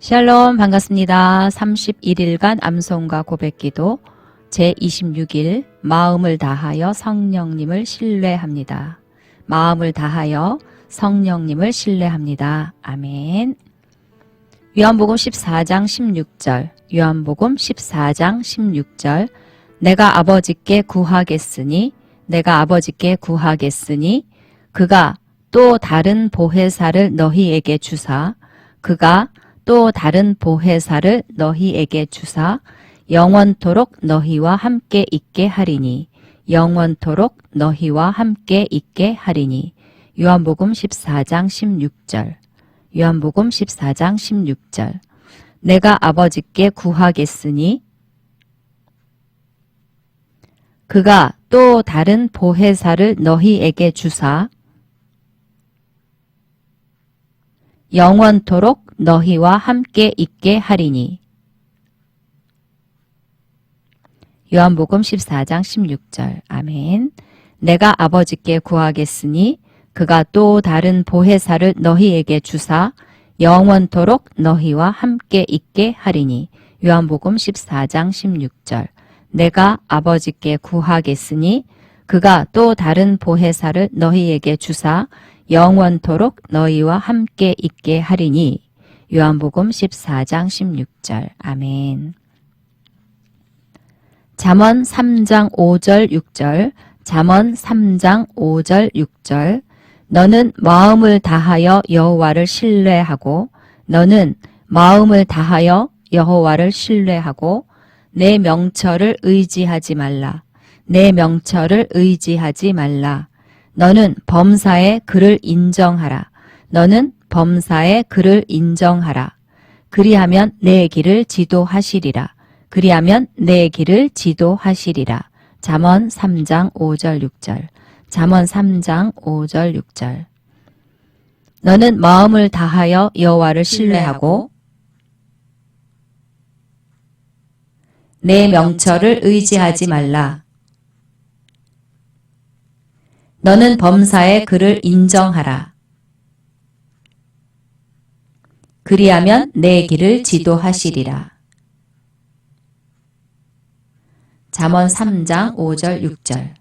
샬롬 반갑습니다. 31일간 암송과 고백기도 제26일 마음을 다하여 성령님을 신뢰합니다. 마음을 다하여 성령님을 신뢰합니다. 아멘. 요한복음 14장 16절 요한복음 14장 16절 내가 아버지께 구하겠으니 내가 아버지께 구하겠으니 그가 또 다른 보혜사를 너희에게 주사 그가 또 다른 보혜사를 너희에게 주사 영원토록 너희와 함께 있게 하리니 영원토록 너희와 함께 있게 하리니. 요한복음 14장 16절. 요한복음 14장 16절. 내가 아버지께 구하겠으니 그가 또 다른 보혜사를 너희에게 주사 영원토록 너희와 함께 있게 하리니. 요한복음 14장 16절. 아멘. 내가 아버지께 구하겠으니 그가 또 다른 보혜사를 너희에게 주사 영원토록 너희와 함께 있게 하리니. 요한복음 14장 16절. 내가 아버지께 구하겠으니 그가 또 다른 보혜사를 너희에게 주사 영원토록 너희와 함께 있게 하리니. 요한복음 14장 16절. 아멘. 잠언 3장 5절 6절. 잠언 3장 5절 6절. 너는 마음을 다하여 여호와를 신뢰하고 너는 마음을 다하여 여호와를 신뢰하고 내 명철을 의지하지 말라. 내 명철을 의지하지 말라. 너는 범사의 그를 인정하라. 너는 범사의 그를 인정하라. 그리하면 내 길을 지도하시리라. 그리하면 내 길을 지도하시리라. 잠언 3장 5절 6절. 잠언 3장 5절 6절. 너는 마음을 다하여 여호와를 신뢰하고 내 명철을 의지하지 말라. 너는 범사의 그를 인정하라. 그리하면 내 길을 지도하시리라. 잠언 3장 5절 6절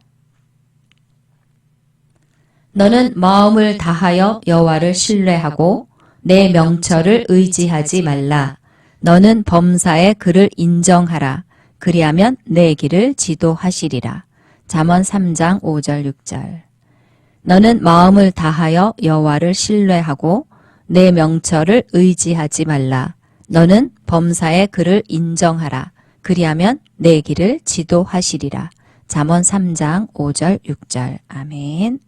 너는 마음을 다하여 여호와를 신뢰하고 내 명철을 의지하지 말라. 너는 범사의 그를 인정하라. 그리하면 내 길을 지도하시리라. 잠언 3장 5절 6절 너는 마음을 다하여 여호와를 신뢰하고 내 명철을 의지하지 말라. 너는 범사의 그를 인정하라. 그리하면 내 길을 지도하시리라. 잠언 3장 5절 6절 아멘.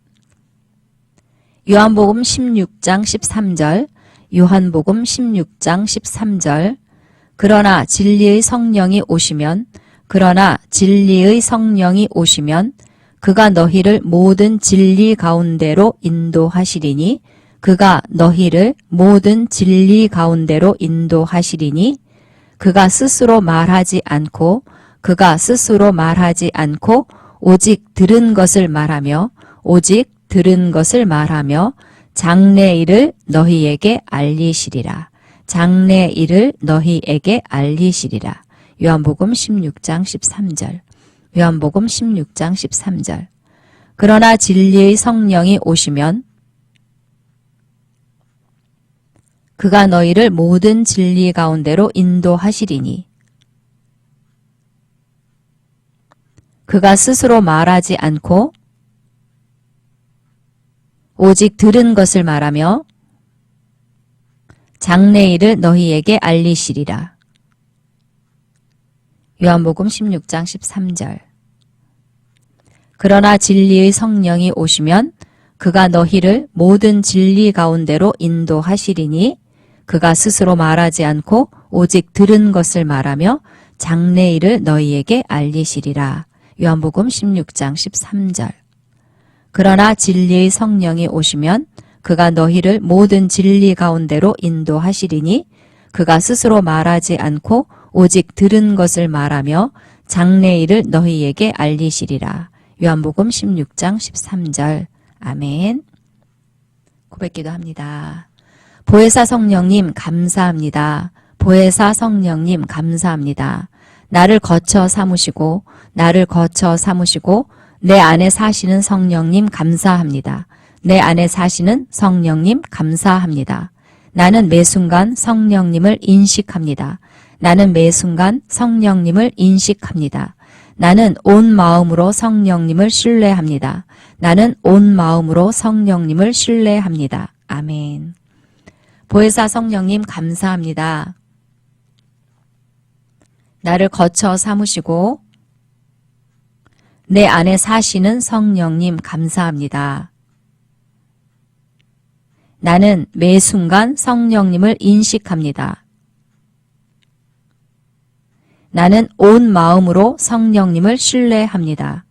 요한복음 16장 13절 요한복음 16장 13절 그러나 진리의 성령이 오시면 그러나 진리의 성령이 오시면 그가 너희를 모든 진리 가운데로 인도하시리니 그가 너희를 모든 진리 가운데로 인도하시리니 그가 스스로 말하지 않고 그가 스스로 말하지 않고 오직 들은 것을 말하며 오직 들은 것을 말하며 장래 일을 너희에게 알리시리라. 장래 일을 너희에게 알리시리라. 요한복음 16장 13절. 요한복음 16장 13절. 그러나 진리의 성령이 오시면 그가 너희를 모든 진리 가운데로 인도하시리니 그가 스스로 말하지 않고 오직 들은 것을 말하며 장래일을 너희에게 알리시리라. 요한복음 16장 13절 그러나 진리의 성령이 오시면 그가 너희를 모든 진리 가운데로 인도하시리니 그가 스스로 말하지 않고 오직 들은 것을 말하며 장래일을 너희에게 알리시리라. 요한복음 16장 13절 그러나 진리의 성령이 오시면 그가 너희를 모든 진리 가운데로 인도하시리니 그가 스스로 말하지 않고 오직 들은 것을 말하며 장래일을 너희에게 알리시리라. 요한복음 16장 13절. 아멘. 고백기도 합니다. 보혜사 성령님 감사합니다. 보혜사 성령님 감사합니다. 나를 거쳐 삼으시고 나를 거쳐 삼으시고 내 안에 사시는 성령님 감사합니다. 내 안에 사시는 성령님 감사합니다. 나는 매 순간 성령님을 인식합니다. 나는 매 순간 성령님을 인식합니다. 나는 온 마음으로 성령님을 신뢰합니다. 나는 온 마음으로 성령님을 신뢰합니다. 아멘. 보혜사 성령님 감사합니다. 나를 거쳐 삼으시고 내 안에 사시는 성령님 감사합니다. 나는 매 순간 성령님을 인식합니다. 나는 온 마음으로 성령님을 신뢰합니다.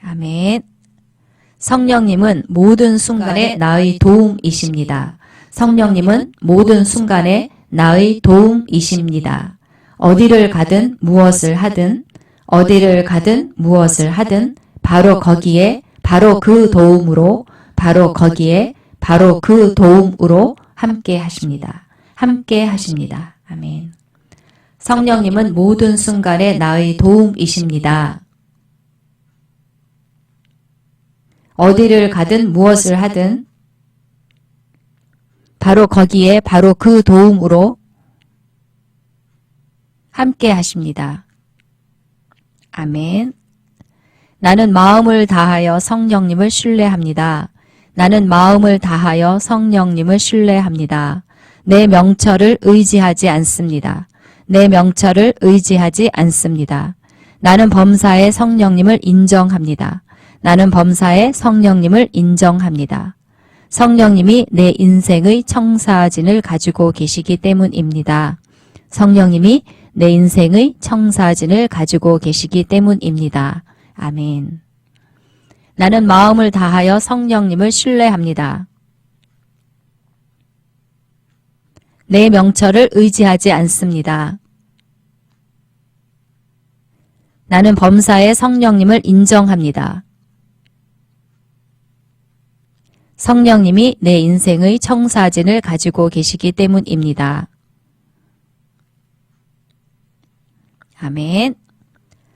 아멘. 성령님은 모든 순간에 나의 도움이십니다. 성령님은 모든 순간에 나의 도움이십니다. 어디를 가든 무엇을 하든 어디를 가든 무엇을 하든 바로 거기에 바로 그 도움으로 바로 거기에 바로 그 도움으로 함께 하십니다. 함께 하십니다. 아멘. 성령님은 모든 순간에 나의 도움이십니다. 어디를 가든 무엇을 하든 바로 거기에 바로 그 도움으로 함께 하십니다. 아멘. 나는 마음을 다하여 성령님을 신뢰합니다. 나는 마음을 다하여 성령님을 신뢰합니다. 내 명철을 의지하지 않습니다. 내 명철을 의지하지 않습니다. 나는 범사의 성령님을 인정합니다. 나는 범사의 성령님을 인정합니다. 성령님이 내 인생의 청사진을 가지고 계시기 때문입니다. 성령님이 내 인생의 청사진을 가지고 계시기 때문입니다. 아멘. 나는 마음을 다하여 성령님을 신뢰합니다. 내 명철을 의지하지 않습니다. 나는 범사의 성령님을 인정합니다. 성령님이 내 인생의 청사진을 가지고 계시기 때문입니다. 아멘.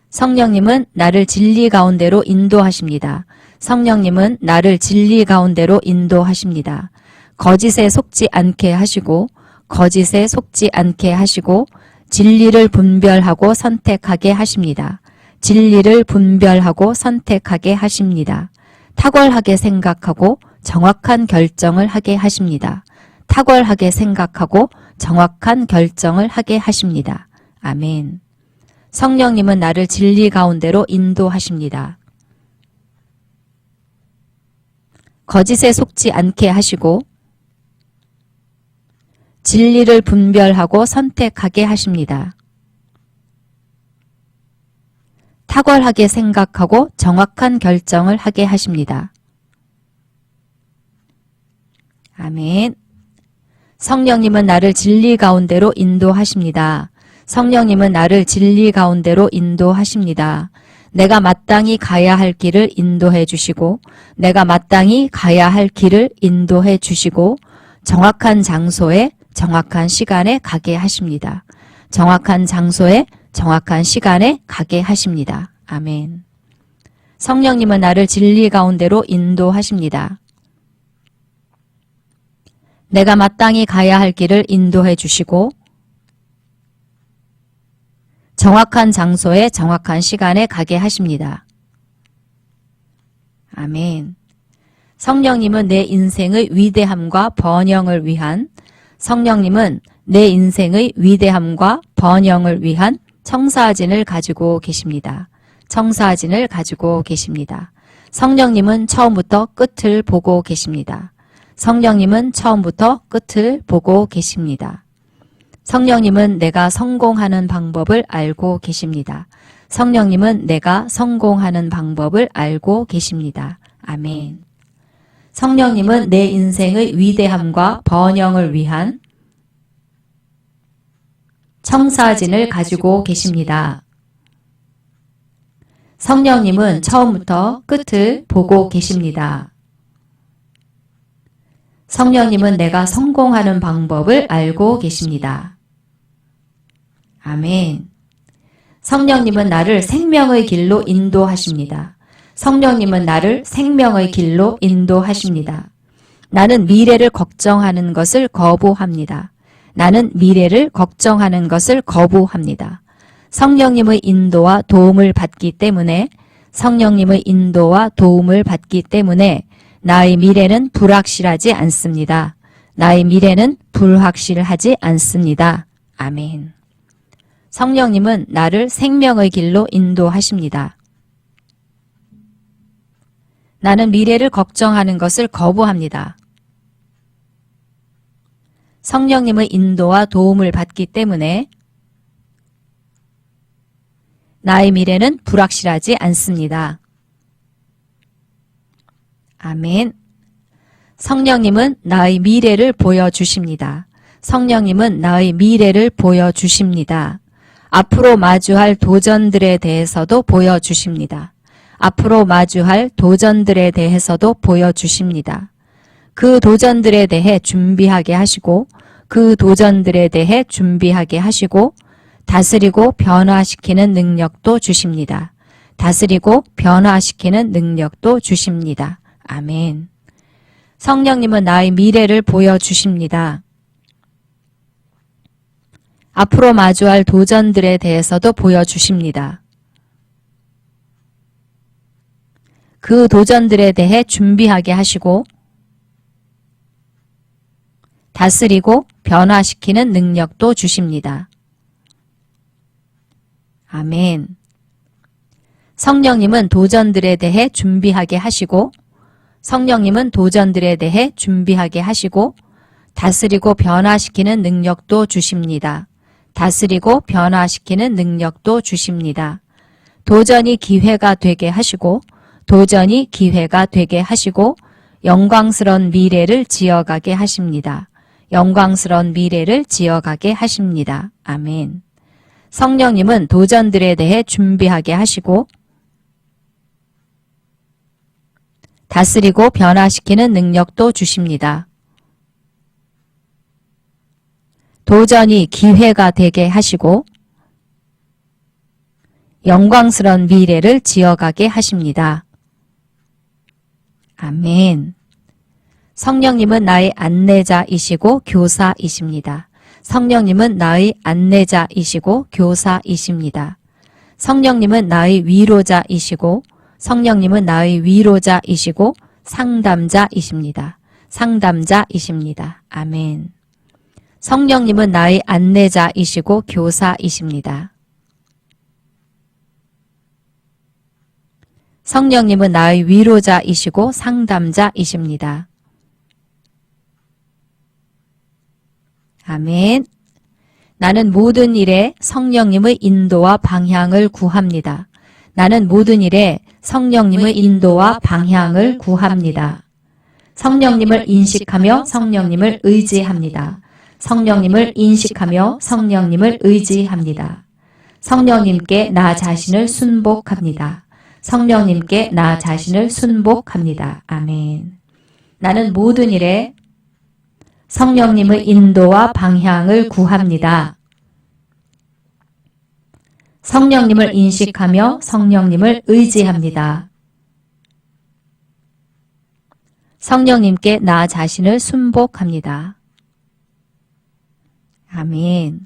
성령님은 나를 진리 가운데로 인도하십니다. 성령님은 나를 진리 가운데로 인도하십니다. 거짓에 속지 않게 하시고 거짓에 속지 않게 하시고 진리를 분별하고 선택하게 하십니다. 진리를 분별하고 선택하게 하십니다. 탁월하게 생각하고 정확한 결정을 하게 하십니다. 탁월하게 생각하고 정확한 결정을 하게 하십니다. 아멘. 성령님은 나를 진리 가운데로 인도하십니다. 거짓에 속지 않게 하시고 진리를 분별하고 선택하게 하십니다. 탁월하게 생각하고 정확한 결정을 하게 하십니다. 아멘. 성령님은 나를 진리 가운데로 인도하십니다. 성령님은 나를 진리 가운데로 인도하십니다. 내가 마땅히 가야 할 길을 인도해 주시고 내가 마땅히 가야 할 길을 인도해 주시고 정확한 장소에 정확한 시간에 가게 하십니다. 정확한 장소에 정확한 시간에 가게 하십니다. 아멘. 성령님은 나를 진리 가운데로 인도하십니다. 내가 마땅히 가야 할 길을 인도해 주시고 정확한 장소에 정확한 시간에 가게 하십니다. 아멘. 성령님은 내 인생의 위대함과 번영을 위한 성령님은 내 인생의 위대함과 번영을 위한 청사진을 가지고 계십니다. 청사진을 가지고 계십니다. 성령님은 처음부터 끝을 보고 계십니다. 성령님은 처음부터 끝을 보고 계십니다. 성령님은 내가 성공하는 방법을 알고 계십니다. 성령님은 내가 성공하는 방법을 알고 계십니다. 아멘. 성령님은 내 인생의 위대함과 번영을 위한 청사진을 가지고 계십니다. 성령님은 처음부터 끝을 보고 계십니다. 성령님은 내가 성공하는 방법을 알고 계십니다. 아멘. 성령님은 나를 생명의 길로 인도하십니다. 성령님은 나를 생명의 길로 인도하십니다. 나는 미래를 걱정하는 것을 거부합니다. 나는 미래를 걱정하는 것을 거부합니다. 성령님의 인도와 도움을 받기 때문에 성령님의 인도와 도움을 받기 때문에 나의 미래는 불확실하지 않습니다. 나의 미래는 불확실하지 않습니다. 아멘. 성령님은 나를 생명의 길로 인도하십니다. 나는 미래를 걱정하는 것을 거부합니다. 성령님의 인도와 도움을 받기 때문에 나의 미래는 불확실하지 않습니다. 아멘. 성령님은 나의 미래를 보여주십니다. 성령님은 나의 미래를 보여주십니다. 앞으로 마주할 도전들에 대해서도 보여주십니다. 앞으로 마주할 도전들에 대해서도 보여주십니다. 그 도전들에 대해 준비하게 하시고 그 도전들에 대해 준비하게 하시고 다스리고 변화시키는 능력도 주십니다. 다스리고 변화시키는 능력도 주십니다. 아멘. 성령님은 나의 미래를 보여주십니다. 앞으로 마주할 도전들에 대해서도 보여주십니다. 그 도전들에 대해 준비하게 하시고 다스리고 변화시키는 능력도 주십니다. 아멘. 성령님은 도전들에 대해 준비하게 하시고 성령님은 도전들에 대해 준비하게 하시고 다스리고 변화시키는 능력도 주십니다. 다스리고 변화시키는 능력도 주십니다. 도전이 기회가 되게 하시고 도전이 기회가 되게 하시고 영광스런 미래를 지어가게 하십니다. 영광스런 미래를 지어가게 하십니다. 아멘. 성령님은 도전들에 대해 준비하게 하시고 다스리고 변화시키는 능력도 주십니다. 도전이 기회가 되게 하시고 영광스런 미래를 지어가게 하십니다. 아멘. 성령님은 나의 안내자이시고 교사이십니다. 성령님은 나의 안내자이시고 교사이십니다. 성령님은 나의 위로자이시고 성령님은 나의 위로자이시고 상담자이십니다. 상담자이십니다. 아멘. 성령님은 나의 안내자이시고 교사이십니다. 성령님은 나의 위로자이시고 상담자이십니다. 아멘. 나는 모든 일에 성령님의 인도와 방향을 구합니다. 나는 모든 일에 성령님의 인도와 방향을 구합니다. 성령님을 인식하며 성령님을 의지합니다. 성령님을 인식하며 성령님을 의지합니다. 성령님께 나 자신을 순복합니다. 성령님께 나 자신을 순복합니다. 아멘. 나는 모든 일에 성령님의 인도와 방향을 구합니다. 성령님을 인식하며 성령님을 의지합니다. 성령님께 나 자신을 순복합니다. 아멘.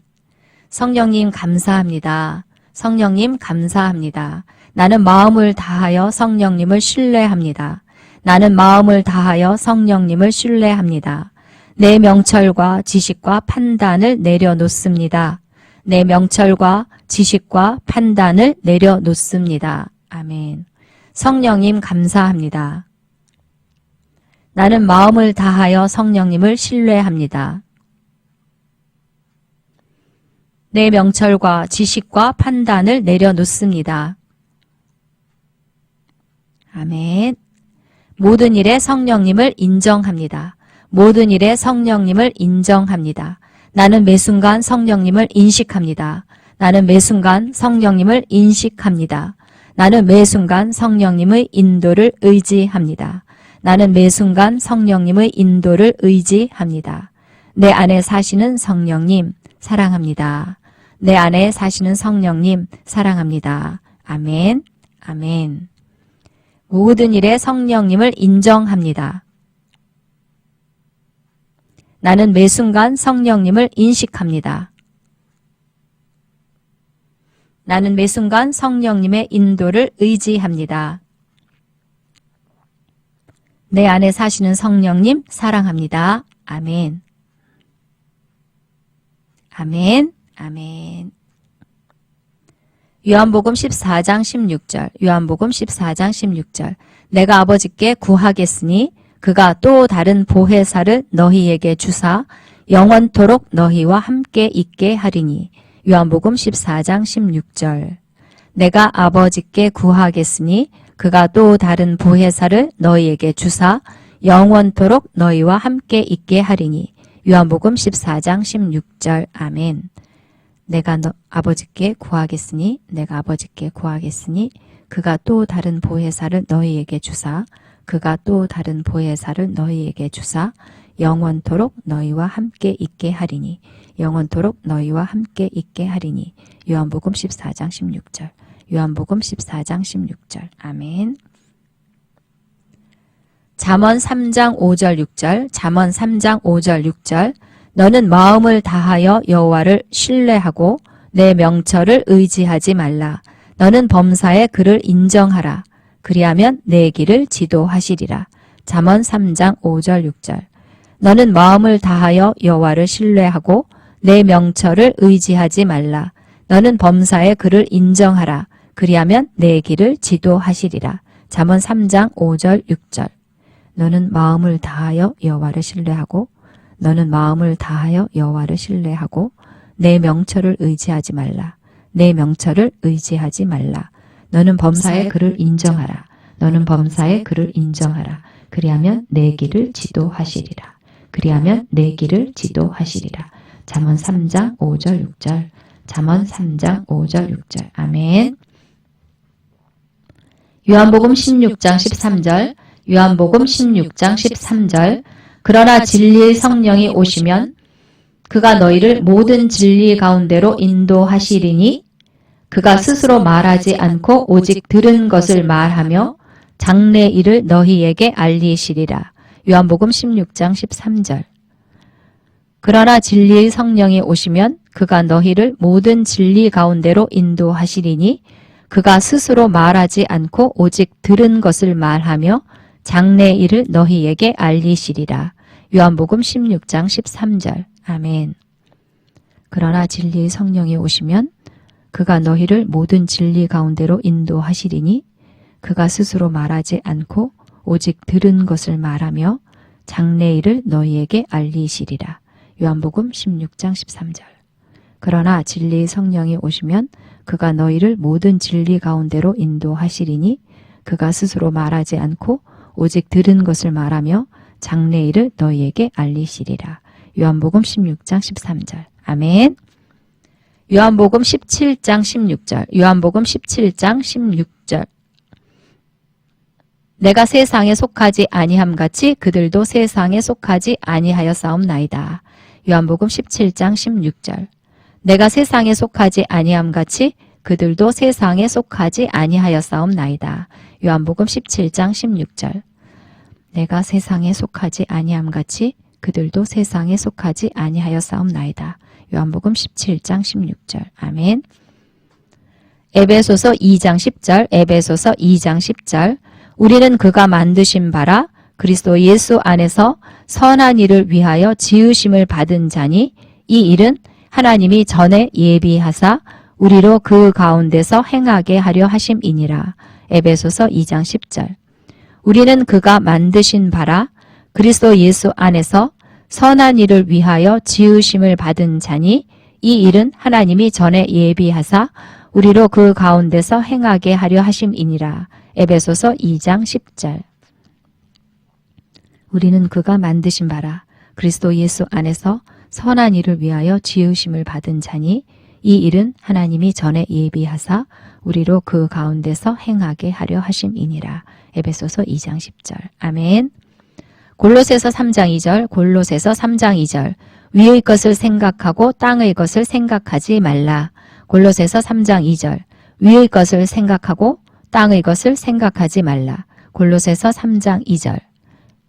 성령님 감사합니다. 성령님 감사합니다. 나는 마음을 다하여 성령님을 신뢰합니다. 나는 마음을 다하여 성령님을 신뢰합니다. 내 명철과 지식과 판단을 내려놓습니다. 내 명철과 지식과 판단을 내려놓습니다. 아멘. 성령님 감사합니다. 나는 마음을 다하여 성령님을 신뢰합니다. 내 명철과 지식과 판단을 내려놓습니다. 아멘. 모든 일에 성령님을 인정합니다. 모든 일에 성령님을 인정합니다. 나는 매 순간 성령님을 인식합니다. 나는 매 순간 성령님을 인식합니다. 나는 매 순간 성령님의 인도를 의지합니다. 나는 매 순간 성령님의 인도를 의지합니다. 내 안에 사시는 성령님 사랑합니다. 내 안에 사시는 성령님 사랑합니다. 아멘. 아멘. 모든 일에 성령님을 인정합니다. 나는 매 순간 성령님을 인식합니다. 나는 매 순간 성령님의 인도를 의지합니다. 내 안에 사시는 성령님 사랑합니다. 아멘. 아멘. 아멘. 요한복음 14장 16절. 요한복음 14장 16절. 내가 아버지께 구하겠으니 그가 또 다른 보혜사를 너희에게 주사 영원토록 너희와 함께 있게 하리니. 요한복음 14장 16절. 내가 아버지께 구하겠으니 그가 또 다른 보혜사를 너희에게 주사 영원토록 너희와 함께 있게 하리니. 요한복음 14장 16절. 아멘. 내가 너, 아버지께 구하겠으니 내가 아버지께 구하겠으니 그가 또 다른 보혜사를 너희에게 주사 그가 또 다른 보혜사를 너희에게 주사 영원토록 너희와 함께 있게 하리니 영원토록 너희와 함께 있게 하리니 요한복음 14장 16절 요한복음 14장 16절 아멘 잠언 3장 5절 6절 잠언 3장 5절 6절 너는 마음을 다하여 여호와를 신뢰하고 내 명철을 의지하지 말라. 너는 범사의 그를 인정하라. 그리하면 내 길을 지도하시리라. 잠언 3장 5절 6절. 너는 마음을 다하여 여호와를 신뢰하고 내 명철을 의지하지 말라. 너는 범사의 그를 인정하라. 그리하면 내 길을 지도하시리라. 잠언 3장 5절 6절. 너는 마음을 다하여 여호와를 신뢰하고 너는 마음을 다하여 여호와를 신뢰하고 내 명철을 의지하지 말라. 내 명철을 의지하지 말라. 너는 범사의 그를 인정하라. 너는 범사의 그를 인정하라. 그리하면 내 길을 지도하시리라. 그리하면 내 길을 지도하시리라. 잠언 3장 5절 6절. 잠언 3장 5절 6절. 아멘. 요한복음 16장 13절. 요한복음 16장 13절. 그러나 진리의 성령이 오시면 그가 너희를 모든 진리 가운데로 인도하시리니 그가 스스로 말하지 않고 오직 들은 것을 말하며 장래 일을 너희에게 알리시리라. 요한복음 16장 13절. 그러나 진리의 성령이 오시면 그가 너희를 모든 진리 가운데로 인도하시리니 그가 스스로 말하지 않고 오직 들은 것을 말하며 장래 일을 너희에게 알리시리라. 요한복음 16장 13절. 아멘. 그러나 진리의 성령이 오시면 그가 너희를 모든 진리 가운데로 인도하시리니 그가 스스로 말하지 않고 오직 들은 것을 말하며 장래 일을 너희에게 알리시리라. 요한복음 16장 13절. 그러나 진리의 성령이 오시면 그가 너희를 모든 진리 가운데로 인도하시리니 그가 스스로 말하지 않고 오직 들은 것을 말하며 장래 일을 너희에게 알리시리라. 요한복음 16장 13절. 아멘. 요한복음 17장 16절. 요한복음 17장 16절. 내가 세상에 속하지 아니함 같이 그들도 세상에 속하지 아니하여 싸움나이다. 요한복음 17장 16절. 내가 세상에 속하지 아니함 같이 그들도 세상에 속하지 아니하여 싸움나이다. 요한복음 17장 16절. 내가 세상에 속하지 아니함 같이 그들도 세상에 속하지 아니하여 싸움나이다. 요한복음 17장 16절. 아멘. 에베소서 2장 10절, 에베소서 2장 10절. 우리는 그가 만드신 바라 그리스도 예수 안에서 선한 일을 위하여 지으심을 받은 자니 이 일은 하나님이 전에 예비하사 우리로 그 가운데서 행하게 하려 하심이니라. 에베소서 2장 10절. 우리는 그가 만드신 바라 그리스도 예수 안에서 선한 일을 위하여 지으심을 받은 자니 이 일은 하나님이 전에 예비하사 우리로 그 가운데서 행하게 하려 하심이니라. 에베소서 2장 10절. 우리는 그가 만드신 바라 그리스도 예수 안에서 선한 일을 위하여 지으심을 받은 자니 이 일은 하나님이 전에 예비하사 우리로 그 가운데서 행하게 하려 하심이니라. 에베소서 2장 10절. 아멘. 골로새서 3장 2절, 골로새서 3장 2절. 위의 것을 생각하고 땅의 것을 생각하지 말라. 골로새서 3장 2절. 위의 것을 생각하고 땅의 것을 생각하지 말라. 골로새서 3장 2절.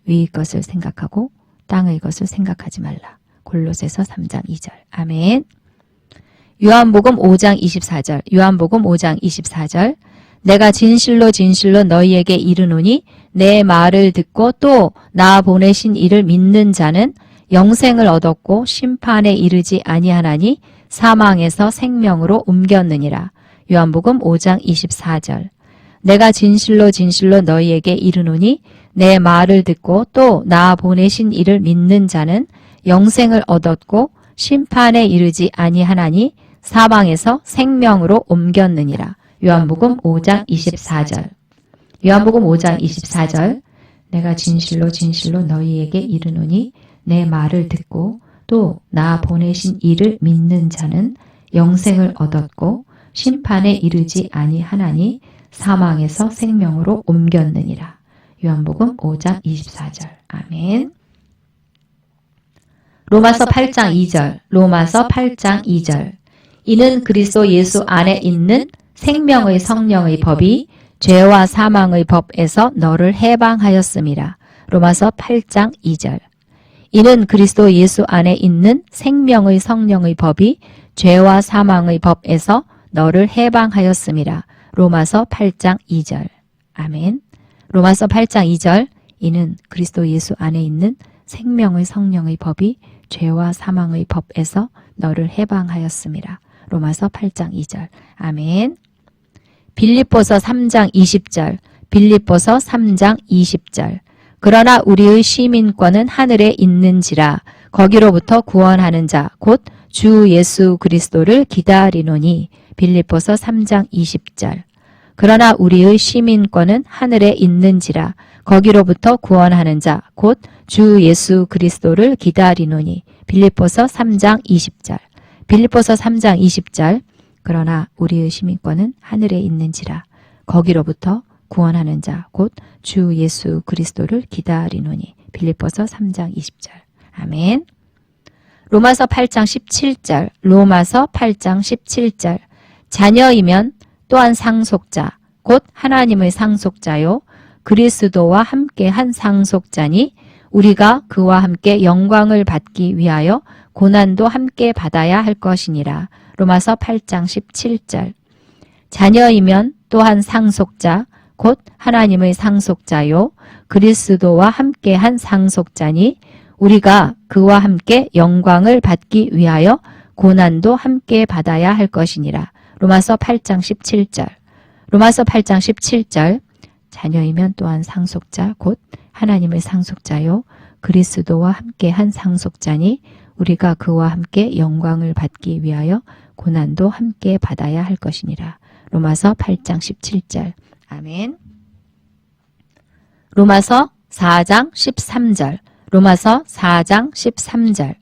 위의 것을 생각하고 땅의 것을 생각하지 말라. 골로새서 3장 2절. 아멘. 요한복음 5장 24절. 요한복음 5장 24절. 내가 진실로 진실로 너희에게 이르노니 내 말을 듣고 또 나 보내신 이를 믿는 자는 영생을 얻었고 심판에 이르지 아니하나니 사망에서 생명으로 옮겼느니라. 요한복음 5장 24절. 내가 진실로 진실로 너희에게 이르노니 내 말을 듣고 또 나 보내신 이를 믿는 자는 영생을 얻었고 심판에 이르지 아니하나니 사망에서 생명으로 옮겼느니라. 요한복음 5장 24절. 요한복음 5장 24절. 내가 진실로 진실로 너희에게 이르노니 내 말을 듣고 또 나 보내신 이를 믿는 자는 영생을 얻었고 심판에 이르지 아니하나니 사망에서 생명으로 옮겼느니라. 요한복음 5장 24절. 아멘. 로마서 8장 2절. 로마서 8장 2절. 이는 그리스도 예수 안에 있는 생명의 성령의 법이 죄와 사망의 법에서 너를 해방하였음이라. 로마서 8장 2절. 이는 그리스도 예수 안에 있는 생명의 성령의 법이 죄와 사망의 법에서 너를 해방하였음이라. 로마서 8장 2절. 아멘. 로마서 8장 2절. 이는 그리스도 예수 안에 있는 생명의 성령의 법이 죄와 사망의 법에서 너를 해방하였음이라. 로마서 8장 2절. 아멘. 빌립보서 3장 20절. 빌립보서 3장 20절. 그러나 우리의 시민권은 하늘에 있는지라 거기로부터 구원하는 자 곧 주 예수 그리스도를 기다리노니 빌립보서 3장 20절. 그러나 우리의 시민권은 하늘에 있는지라 거기로부터 구원하는 자 곧 주 예수 그리스도를 기다리노니 빌립보서 3장 20절. 빌립보서 3장 20절. 그러나 우리의 시민권은 하늘에 있는지라 거기로부터 구원하는 자 곧 주 예수 그리스도를 기다리노니 빌립보서 3장 20절. 아멘. 로마서 8장 17절. 로마서 8장 17절. 자녀이면 또한 상속자 곧 하나님의 상속자요 그리스도와 함께 한 상속자니 우리가 그와 함께 영광을 받기 위하여 고난도 함께 받아야 할 것이니라. 로마서 8장 17절. 자녀이면 또한 상속자, 곧 하나님의 상속자요, 그리스도와 함께 한 상속자니 우리가 그와 함께 영광을 받기 위하여 고난도 함께 받아야 할 것이니라. 로마서 8장 17절. 로마서 8장 17절. 자녀이면 또한 상속자, 곧 하나님의 상속자요, 그리스도와 함께 한 상속자니 우리가 그와 함께 영광을 받기 위하여 고난도 함께 받아야 할 것이니라. 로마서 8장 17절. 아멘. 로마서 4장 13절. 로마서 4장 13절.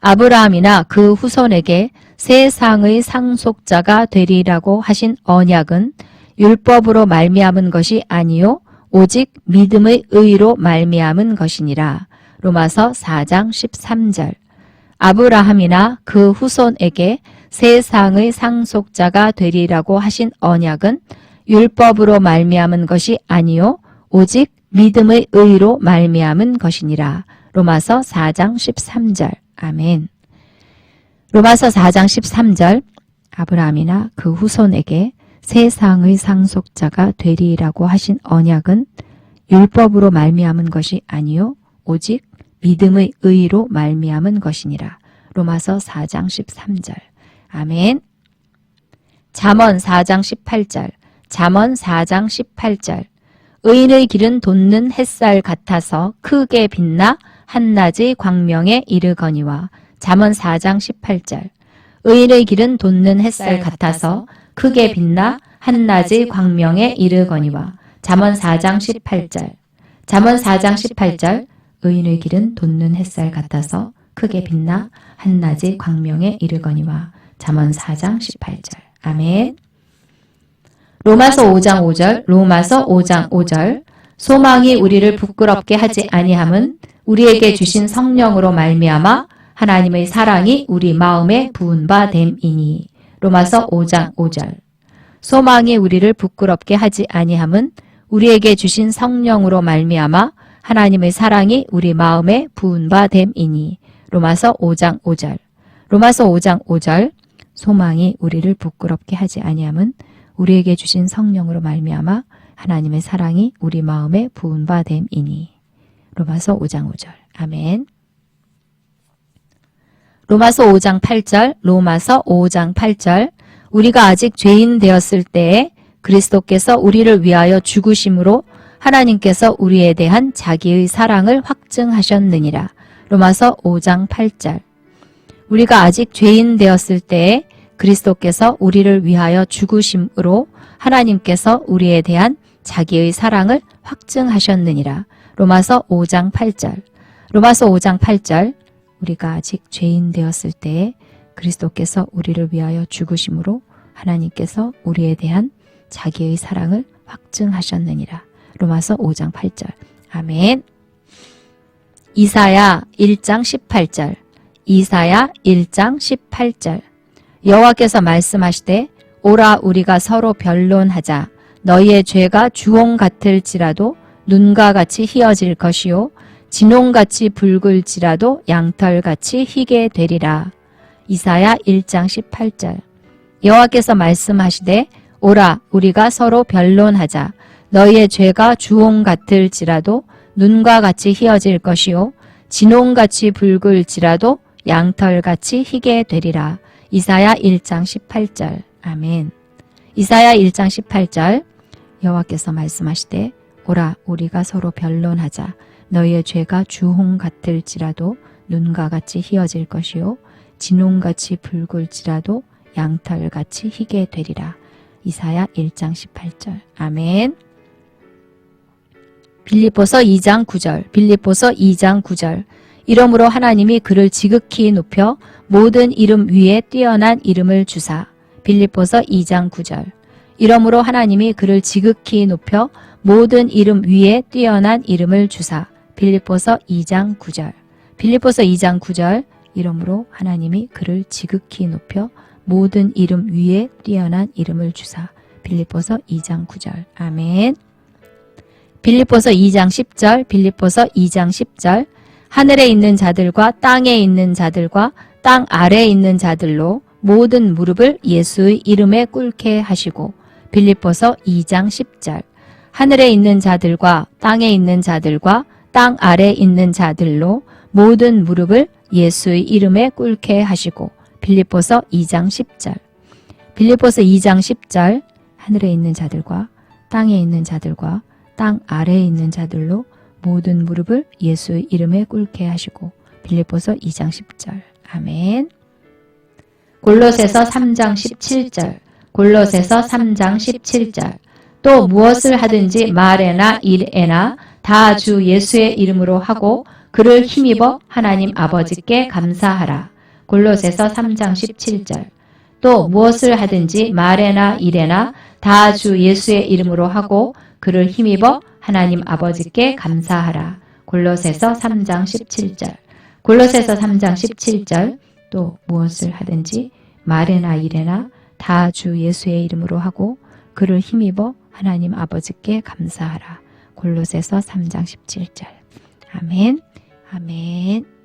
아브라함이나 그 후손에게 세상의 상속자가 되리라고 하신 언약은 율법으로 말미암은 것이 아니요 오직 믿음의 의로 말미암은 것이니라. 로마서 4장 13절. 아브라함이나 그 후손에게 세상의 상속자가 되리라고 하신 언약은 율법으로 말미암은 것이 아니요 오직 믿음의 의로 말미암은 것이니라. 로마서 4장 13절. 아멘. 로마서 4장 13절. 아브라함이나 그 후손에게 세상의 상속자가 되리라고 하신 언약은 율법으로 말미암은 것이 아니요 오직 믿음의 의로 말미암은 것이니라. 로마서 4장 13절. 아멘. 잠언 4장 18절. 잠언 4장 18절. 의인의 길은 돋는 햇살 같아서 크게 빛나 한낮의 광명에 이르거니와 잠언 4장 18절. 의인의 길은 돋는 햇살 같아서 크게 빛나 한낮의 광명에 이르거니와 잠언 4장 18절. 잠언 4장 18절. 의인의 길은 돋는 햇살 같아서 크게 빛나 한낮의 광명에 이르거니와 잠언 4장 18절. 아멘. 로마서 5장 5절, 로마서 5장 5절. 소망이 우리를 부끄럽게 하지 아니함은 우리에게 주신 성령으로 말미암아 하나님의 사랑이 우리 마음에 부은 바 됨이니. 로마서 5장 5절. 소망이 우리를 부끄럽게 하지 아니함은 우리에게 주신 성령으로 말미암아 하나님의 사랑이 우리 마음에 부은 바 됨이니. 로마서 5장 5절. 로마서 5장 5절. 소망이 우리를 부끄럽게 하지 아니함은 우리에게 주신 성령으로 말미암아 하나님의 사랑이 우리 마음에 부은 바 됨이니. 로마서 5장 5절. 아멘. 로마서 5장 8절, 로마서 5장 8절. 우리가 아직 죄인 되었을 때에 그리스도께서 우리를 위하여 죽으심으로 하나님께서 우리에 대한 자기의 사랑을 확증하셨느니라. 로마서 5장 8절. 우리가 아직 죄인 되었을 때에 그리스도께서 우리를 위하여 죽으심으로 하나님께서 우리에 대한 자기의 사랑을 확증하셨느니라. 로마서 5장 8절. 로마서 5장 8절. 우리가 아직 죄인 되었을 때에 그리스도께서 우리를 위하여 죽으심으로 하나님께서 우리에 대한 자기의 사랑을 확증하셨느니라. 로마서 5장 8절. 아멘. 이사야 1장 18절. 이사야 1장 18절. 여호와께서 말씀하시되 오라 우리가 서로 변론하자 너희의 죄가 주홍 같을지라도 눈과 같이 희어질 것이요 진홍같이 붉을지라도 양털같이 희게 되리라. 이사야 1장 18절. 여호와께서 말씀하시되 오라 우리가 서로 변론하자 너희의 죄가 주홍 같을지라도 눈과 같이 희어질 것이요 진홍같이 붉을지라도 양털같이 희게 되리라. 이사야 1장 18절. 아멘. 이사야 1장 18절. 여호와께서 말씀하시되 오라 우리가 서로 변론하자 너희의 죄가 주홍 같을지라도 눈과 같이 희어질 것이요 진홍같이 붉을지라도 양털같이 희게 되리라. 이사야 1장 18절. 아멘. 빌립보서 2장 9절. 빌립보서 2장 9절. 이러므로 하나님이 그를 지극히 높여 모든 이름 위에 뛰어난 이름을 주사. 빌립보서 2장 9절. 이러므로 하나님이 그를 지극히 높여 모든 이름 위에 뛰어난 이름을 주사. 빌립보서 2장 9절. 빌립보서 2장 9절. 이러므로 하나님이 그를 지극히 높여 모든 이름 위에 뛰어난 이름을 주사. 빌립보서 2장 9절. 아멘. 빌립보서 2장 10절. 빌립보서 2장 10절. 하늘에 있는 자들과 땅에 있는 자들과 땅 아래에 있는 자들로 모든 무릎을 예수의 이름에 꿇게 하시고 빌립보서 2장 10절. 하늘에 있는 자들과 땅에 있는 자들과 땅 아래에 있는 자들로 모든 무릎을 예수의 이름에 꿇게 하시고 빌립보서 2장 10절. 빌립보서 2장 10절. 하늘에 있는 자들과 땅에 있는 자들과 땅 아래에 있는 자들로 모든 무릎을 예수의 이름에 꿇게 하시고 빌립보서 2장 10절. 아멘. 골로새서 3장 17절. 골로새서 3장 17절. 또 무엇을 하든지 말에나 일에나 다 주 예수의 이름으로 하고 그를 힘입어 하나님 아버지께 감사하라. 골로새서 3장 17절. 또 무엇을 하든지 말에나 일에나 다 주 예수의 이름으로 하고 그를 힘입어 하나님 아버지께 감사하라. 골로새서 3장 17절. 골로새서 3장 17절. 또 무엇을 하든지 말에나 일에나 다 주 예수의 이름으로 하고 그를 힘입어 하나님 아버지께 감사하라. 골로새서 3장 17절. 아멘. 아멘.